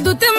do teu